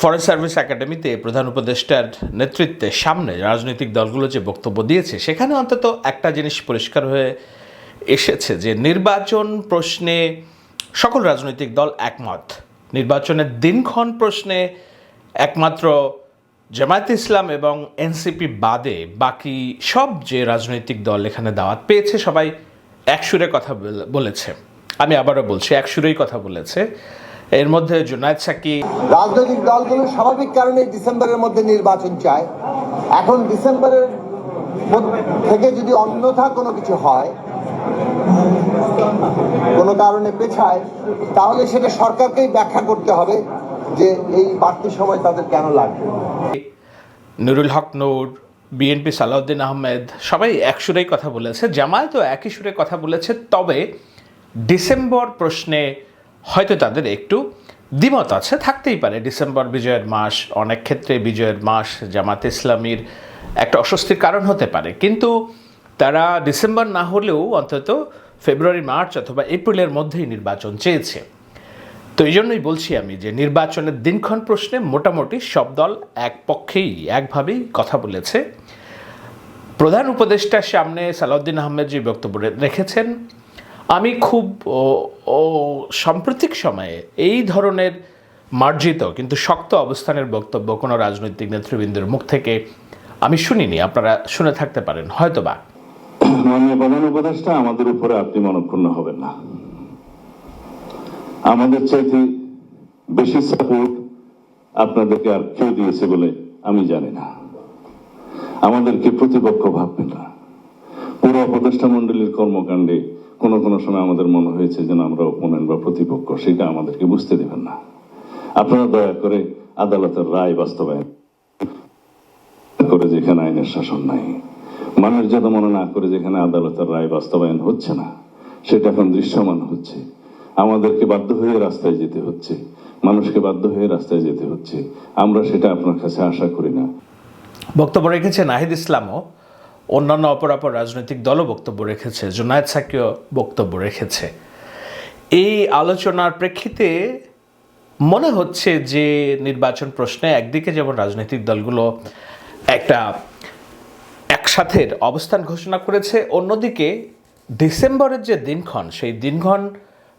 Foreign service একাডেমিতে প্রধান উপদেষ্টার নেতৃত্বে সামনে রাজনৈতিক দলগুলো যে বক্তব্য দিয়েছে, সেখানে অন্তত একটা জিনিস পরিষ্কার হয়ে এসেছে যে নির্বাচন প্রশ্নে সকল রাজনৈতিক দল একমত। নির্বাচনের দিনক্ষণ প্রশ্নে একমাত্র জামায়াত ইসলাম এবং এনসিপি বাদে বাকি সব যে রাজনৈতিক দল এখানে দাওয়াত পেয়েছে, সবাই একসুরে কথা বলে- বলেছে। আমি আবারও বলছি, একসুরেই কথা বলেছে। এর মধ্যে জুনায়দ সাকি। রাজনৈতিক দলগুলো স্বাভাবিক কারণে ডিসেম্বরের মধ্যে নির্বাচন চায়। এখন ডিসেম্বরের থেকে যদি অন্যথা কোনো কিছু হয় কোনো কারণে পেছায় তাহলে সেটা সরকারকেই ব্যাখ্যা করতে হবে যে এই বাড়তি সময় তাদের কেন লাগবে। নুরুল হক নূর বিএনপি সালাউদ্দিন আহমেদ সবাই এক সুরেই কথা বলেছে। জামায়াতও একই সুরে কথা বলেছে। তবে ডিসেম্বর প্রশ্নে হয়তো তাদের একটু দ্বিমত আছে, থাকতেই পারে। ডিসেম্বর বিজয়ের মাস, অনেক ক্ষেত্রে বিজয়ের মাস, জামাত ইসলামীর একটা অস্বস্তির কারণ হতে পারে। কিন্তু তারা ডিসেম্বর না হলেও অন্তত ফেব্রুয়ারি, মার্চ অথবা এপ্রিলের মধ্যেই নির্বাচন চেয়েছে। তো এই জন্যই বলছি আমি যে নির্বাচনের দিনক্ষণ প্রশ্নে মোটামুটি সব দল এক পক্ষেই একভাবেই কথা বলেছে। প্রধান উপদেষ্টার সামনে সালাউদ্দিন আহমেদ যে বক্তব্য রেখেছেন। আমি খুব সাম্প্রতিক সময়ে এই ধরনের মার্জিত কিন্তু শক্ত অবস্থানের বক্তব্য কোনো রাজনৈতিক নেতৃবৃন্দের মুখ থেকে আমি শুনিনি। আপনারা শুনে থাকতে পারেন, হয়তোবা। মাননীয় প্রধান আমাদের উপরে আপনি মনক্ষুণ্ণ হবেন না। আমাদের চাইতে বেশি সাপোর্ট আপনাদেরকে আর কেউ দিয়েছে বলে আমি জানি না। আমাদেরকে প্রতিপক্ষ ভাববেন না। পুরো উপদেষ্টা মন্ডলীর কর্মকাণ্ডে কোনো কোনো সময় আমাদের মনে হয়েছে যেন আমরা অপোনেন্ট বা প্রতিপক্ষ, সেটা আমাদেরকে বুঝতে দেবেন না। আপনারা দয়া করে আদালতের রায় বাস্তবায়ন করে যেখানে আইনের শাসন নাই। মানুষ যাতে মনে না করে যেখানে আদালতের রায় বাস্তবায়ন হচ্ছে না, সেটা এখন দৃশ্যমান হচ্ছে। আমাদেরকে বাধ্য হয়ে রাস্তায় যেতে হচ্ছে, মানুষকে বাধ্য হয়ে রাস্তায় যেতে হচ্ছে। আমরা সেটা আপনার কাছে আশা করি না। বক্তব্য রেখেছে নাহিদ ইসলামও। অন্যান্য অপরাপর রাজনৈতিক দলও বক্তব্য রেখেছে, জুনায়দ সাকিও বক্তব্য রেখেছে। এই আলোচনার প্রেক্ষিতে মনে হচ্ছে যে নির্বাচন প্রশ্নে একদিকে যেমন রাজনৈতিক দলগুলো একটা একসাথে অবস্থান ঘোষণা করেছে, অন্যদিকে ডিসেম্বরের যে দিনক্ষণ, সেই দিনক্ষণ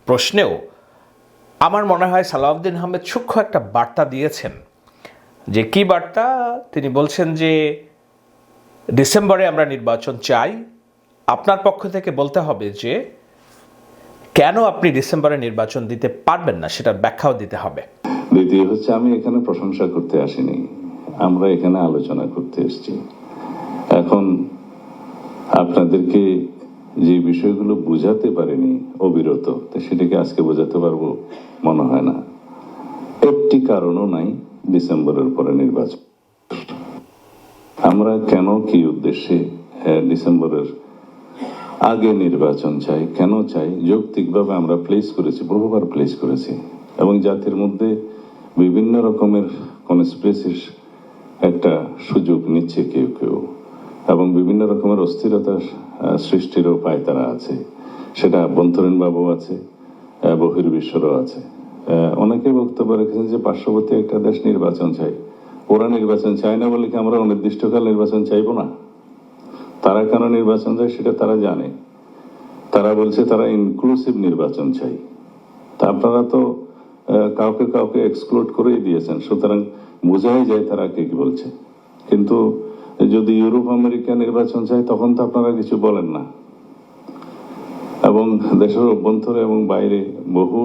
প্রশ্নেও আমার মনে হয় সালাউদ্দিন আহমেদ সূক্ষ্ম একটা বার্তা দিয়েছেন। যে কি বার্তা? তিনি বলছেন যে ডিসেম্বরে আমরা নির্বাচন চাই, আপনার পক্ষ থেকে বলতে হবে যে, কেন আপনি ডিসেম্বরে নির্বাচন দিতে পারবেন না, সেটার ব্যাখ্যাও দিতে হবে। দ্বিতীয় হচ্ছে আমি এখানে প্রশংসা করতে আসিনি, আমরা এখানে আলোচনা করতে এসেছি। এখন আপনাদেরকে যে বিষয়গুলো বোঝাতে পারিনি অবিরত, তো সেটাকে আজকে বোঝাতে পারব মনে হয় না। একটি কারণও নাই ডিসেম্বরের পরে নির্বাচন। আমরা কেন কি উদ্দেশ্যে ডিসেম্বরের আগে নির্বাচন চাই কেন চাই যৌক্তিকভাবে আমরা প্লেস করেছি বহুবার প্লেস করেছি এবং জাতির মধ্যে বিভিন্ন রকমের কনস্পিরেসির একটা সুযোগ নিচ্ছে কেউ কেউ এবং বিভিন্ন রকমের অস্থিরতা আহ, সৃষ্টিরও পায় তারা আছে সেটা আভ্যন্তরীণ বাবু আছে বহির্বিশ্বরও আছে। অনেকে বক্তব্য রেখেছেন যে পার্শ্ববর্তী একটা দেশ নির্বাচন চাই ওরা নির্বাচন চায় না বলে কি আমরা অনির্দিষ্টকাল নির্বাচন চাইব না? তারা কেন নির্বাচন চায় সেটা তারা জানে। তারা বলছে তারা ইনক্লুসিভ নির্বাচন চাই তা আপনারা তো কাউকে কাউকে এক্সক্লুড করেই দিয়েছেন। সুতরাং বোঝাই যায় তারা কে কি বলছে। কিন্তু যদি ইউরোপ আমেরিকা নির্বাচন চায়, তখন তো আপনারা কিছু বলেন না। এবং দেশের অভ্যন্তরে এবং বাইরে বহু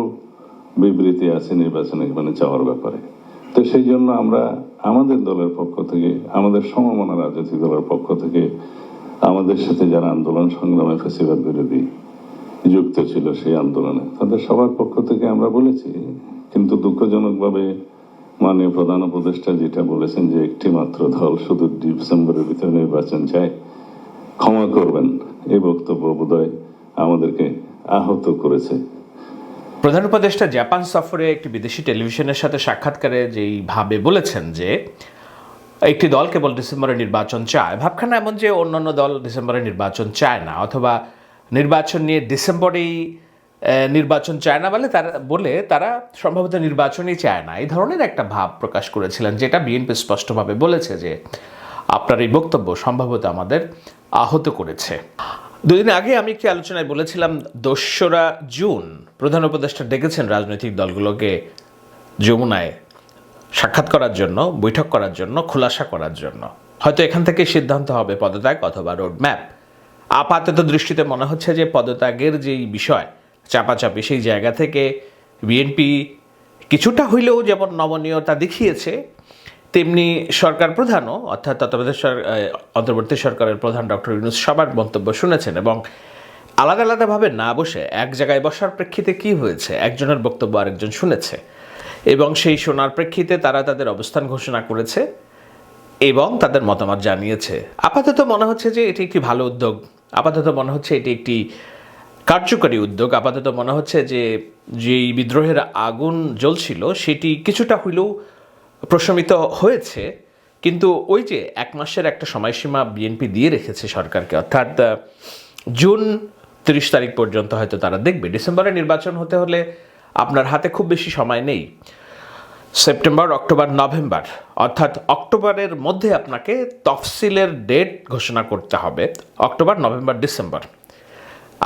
বিবৃতি আছে নির্বাচনে মানে চাওয়ার ব্যাপারে। তো সেই জন্য আমরা আমাদের দলের পক্ষ থেকে, আমাদের সমমনা রাজনৈতিক দলের পক্ষ থেকে, আমাদের সাথে যারা আন্দোলন সংগ্রামে ফেসিবাদ বিরোধী যুক্ত ছিল সেই আন্দোলনে, তাদের সবার পক্ষ থেকে আমরা বলেছি। কিন্তু দুঃখজনকভাবে মাননীয় প্রধান উপদেষ্টা যেটা বলেছেন যে একটি মাত্র দল শুধু ডিসেম্বরের ভিতরে নির্বাচন চায়, ক্ষমা করবেন। এই বক্তব্য বোধহয় আমাদেরকে আহত করেছে। প্রধান উপদেষ্টা জাপান সফরে একটি বিদেশি টেলিভিশনের সাথে সাক্ষাৎকারে যেই ভাবে বলেছেন যে, একটি দল কেবল ডিসেম্বরে নির্বাচন চায়। ভাবখানা এমন যে অন্যান্য দল ডিসেম্বরে নির্বাচন চায় না, অথবা নির্বাচন নিয়ে ডিসেম্বরেই নির্বাচন চায় না বলে তারা বলে তারা সম্ভবত নির্বাচনই চায় না। এই ধরনের একটা ভাব প্রকাশ করেছিলেন যেটা বিএনপি স্পষ্টভাবে বলেছে যে, আপনার এই বক্তব্য সম্ভবত আমাদের আহত করেছে। দুদিন আগে আমি একটি আলোচনায় বলেছিলাম, দোসরা জুন প্রধান উপদেষ্টা ডেকেছেন রাজনৈতিক দলগুলোকে যমুনায় সাক্ষাৎ করার জন্য, বৈঠক করার জন্য, খোলাসা করার জন্য। হয়তো এখান থেকে সিদ্ধান্ত হবে পদত্যাগ অথবা রোড ম্যাপ আপাতত দৃষ্টিতে মনে হচ্ছে যে পদত্যাগের যেই বিষয়, চাপাচাপি সেই জায়গা থেকে বিএনপি কিছুটা হইলেও যেমন নমনীয়তা দেখিয়েছে, তেমনি সরকার প্রধানও, অর্থাৎ তত্ত্বাবধায়ক অন্তর্বর্তী সরকারের প্রধান ডক্টর ইউনুস সবার মন্তব্য শুনেছেন এবং আলাদা আলাদাভাবে না বসে এক জায়গায় বসার প্রেক্ষিতে কি হয়েছে? একজনের বক্তব্য আরেকজন শুনেছে। এবং সেই শোনার প্রেক্ষিতে তারা তাদের অবস্থান ঘোষণা করেছে এবং তাদের মতামত জানিয়েছে। আপাতত মনে হচ্ছে যে এটি একটি ভালো উদ্যোগ। আপাতত মনে হচ্ছে এটি একটি কার্যকরী উদ্যোগ। আপাতত মনে হচ্ছে যে যেই বিদ্রোহের আগুন জ্বলছিল সেটি কিছুটা হইলেও প্রশমিত হয়েছে। কিন্তু ওই যে এক মাসের একটা সময়সীমা বিএনপি দিয়ে রেখেছে সরকারকে, অর্থাৎ জুন তিরিশ তারিখ পর্যন্ত হয়তো তারা দেখবে। ডিসেম্বরে নির্বাচন হতে হলে আপনার হাতে খুব বেশি সময় নেই। সেপ্টেম্বর, অক্টোবর, নভেম্বর, অর্থাৎ অক্টোবরের মধ্যে আপনাকে তফসিলের ডেট ঘোষণা করতে হবে, অক্টোবর, নভেম্বর, ডিসেম্বর।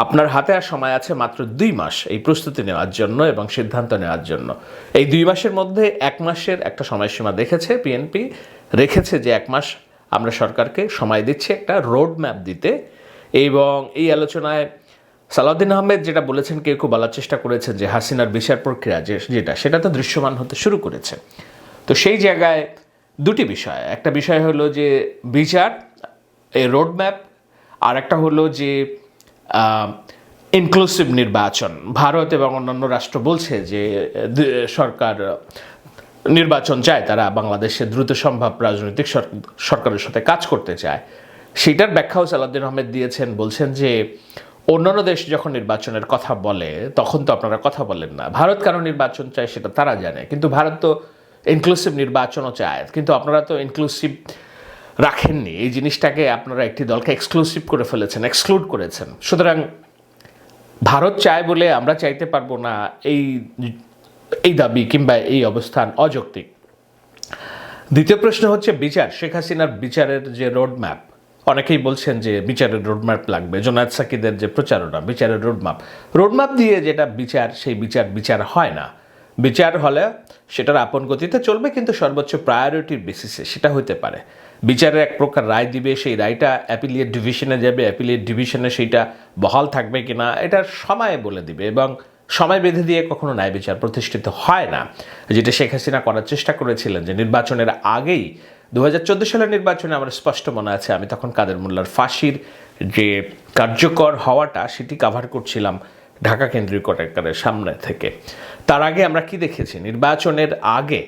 আপনার হাতে আর সময় আছে মাত্র দুই মাস এই প্রস্তুতি নেওয়ার জন্য এবং সিদ্ধান্ত নেওয়ার জন্য। এই দুই মাসের মধ্যে এক মাসের একটা সময়সীমা দেখেছে পিএনপি রেখেছে যে এক মাস আমরা সরকারকে সময় দিচ্ছি একটা রোড ম্যাপ দিতে এবং এই আলোচনায় সালাউদ্দিন আহমেদ যেটা বলেছেন, কেউ কেউ বলার চেষ্টা করেছেন যে হাসিনার বিচার প্রক্রিয়া যে যেটা, সেটা তো দৃশ্যমান হতে শুরু করেছে। তো সেই জায়গায় দুটি বিষয়। একটা বিষয় হলো যে বিচার এই রোড ম্যাপ আর একটা হলো যে ইনক্লুসিভ নির্বাচন। ভারত এবং অন্যান্য রাষ্ট্র বলছে যে সরকার নির্বাচন চায়, তারা বাংলাদেশে দ্রুত সম্ভব রাজনৈতিক সরকারের সাথে কাজ করতে চায়। সেটার ব্যাখ্যাও সালাউদ্দিন আহমেদ দিয়েছেন, বলছেন যে অন্যান্য দেশ যখন নির্বাচনের কথা বলে, তখন তো আপনারা কথা বলেন না। ভারত কেন নির্বাচন চায় সেটা তারা জানে। কিন্তু ভারত তো ইনক্লুসিভ নির্বাচনও চায়। কিন্তু আপনারা তো ইনক্লুসিভ রাখেননি। এই জিনিসটাকে আপনারা একটি দলকে এক্সক্লুসিভ করে ফেলেছেন এক্সক্লুড করেছেন। সুতরাং ভারত চায় বলে আমরা চাইতে পারব না এই এই দাবি কিংবা এই অবস্থান অযৌক্তিক। দ্বিতীয় প্রশ্ন হচ্ছে বিচার। শেখ হাসিনার বিচারের যে রোড ম্যাপ অনেকেই বলছেন যে বিচারের রোডম্যাপ লাগবে। জোনায়দ সাকিদের যে প্রচারণা, বিচারের রোডম্যাপ রোডম্যাপ দিয়ে যেটা বিচার, সেই বিচার বিচার হয় না। বিচার হলে সেটার আপন গতিতে চলবে, কিন্তু সর্বোচ্চ প্রায়োরিটির বেসিসে সেটা হতে পারে। বিচারের এক প্রকার রায় দিবে, সেই রায়টা অ্যাপিলিয়েট ডিভিশনে যাবে অ্যাপিলিয়েট ডিভিশনে সেইটা বহাল থাকবে কিনা, এটা সময় বলে দিবে এবং সময় বেঁধে দিয়ে কখনো ন্যায় বিচার প্রতিষ্ঠিত হয় না। যেটা শেখ হাসিনা করার চেষ্টা করেছিলেন, যে নির্বাচনের আগেই দু হাজার চোদ্দ সালের নির্বাচনে আমার স্পষ্ট মনে আছে, আমি তখন কাদের মোল্লার ফাঁসির যে কার্যকর হওয়াটা সেটি কাভার করছিলাম ঢাকা কেন্দ্রীয় কটাকারের সামনে থেকে। তার আগে আমরা কি দেখেছি? নির্বাচনের আগে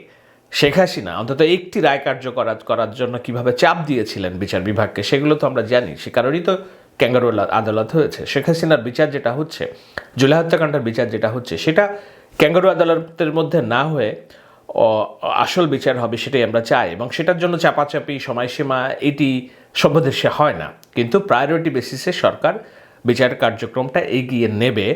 শেখ হাসিনা অন্তত একটি রায় কার্যকর করার জন্য কীভাবে চাপ দিয়েছিলেন বিচার বিভাগকে, সেগুলো তো আমরা জানি, সে কারণেই তো ক্যাঙ্গারু আদালত হয়েছে। শেখ হাসিনার বিচার যেটা হচ্ছে, জুলাই হত্যাকাণ্ডের বিচার যেটা হচ্ছে, সেটা ক্যাঙ্গারু আদালতের মধ্যে না হয়ে আসল বিচার হবে সেটাই আমরা চাই এবং সেটার জন্য চাপাচাপি, সময়সীমা, এটি সভ্য দেশে হয় না। কিন্তু প্রায়োরিটি বেসিসে সরকার বিচার কার্যক্রমটা এগিয়ে নেবে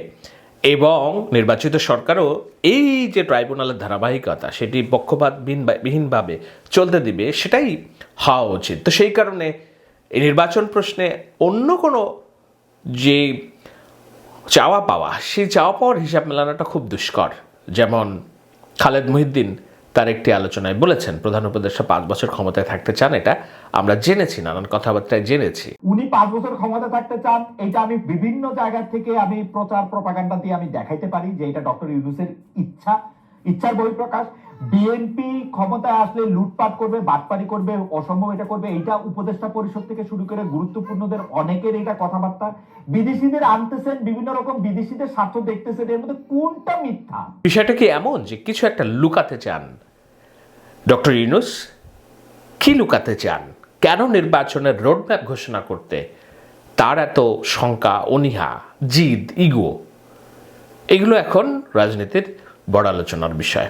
এবং নির্বাচিত সরকারও এই যে ট্রাইব্যুনালের ধারাবাহিকতা, সেটি পক্ষপাতবিহীন বিহীনভাবে চলতে দিবে, সেটাই হওয়া উচিত। তো সেই কারণে এই নির্বাচন প্রশ্নে অন্য কোনো যে চাওয়া পাওয়া, সেই চাওয়া পাওয়ার হিসাব মেলানোটা খুব দুষ্কর। যেমন খালেদ মহিউদ্দিন তার একটি আলোচনায় বলেছেন, প্রধান উপদেষ্টা পাঁচ বছর ক্ষমতায় থাকতে চান, এটা আমরা জেনেছি, নানান কথাবার্তায় জেনেছি। উনি পাঁচ বছর ক্ষমতা থাকতে চান, এটা আমি বিভিন্ন জায়গা থেকে আমি প্রচার প্রপাগান্ডা দিয়ে আমি দেখাইতে পারি যে এটা ডক্টর ইউনুসের ইচ্ছা। ইচ্ছার বহিঃপ্রকাশ বিএনপি ক্ষমতায় আসলে লুটপাট করবে, বাটপারি করবে, অসম্ভব এটা করবে, এইটা উপদেষ্টা পরিষদ থেকে শুরু করে গুরুত্বপূর্ণদের অনেকের এটা কথাবার্তা। বিদেশিদের আনতেছেন, বিভিন্ন রকম বিদেশিদের স্বার্থ দেখতেছেন, এর মধ্যে কোনটা মিথ্যা? বিষয়টা কি এমন যে কিছু একটা লুকাতে চান? ডক্টর ইউনুস, কি লুকাতে চান? কেন নির্বাচনের রোডম্যাপ ঘোষণা করতে? তার এত শঙ্কা, অনীহা, জিদ, ইগো, এগুলো এখন রাজনীতির বড় আলোচনার বিষয়।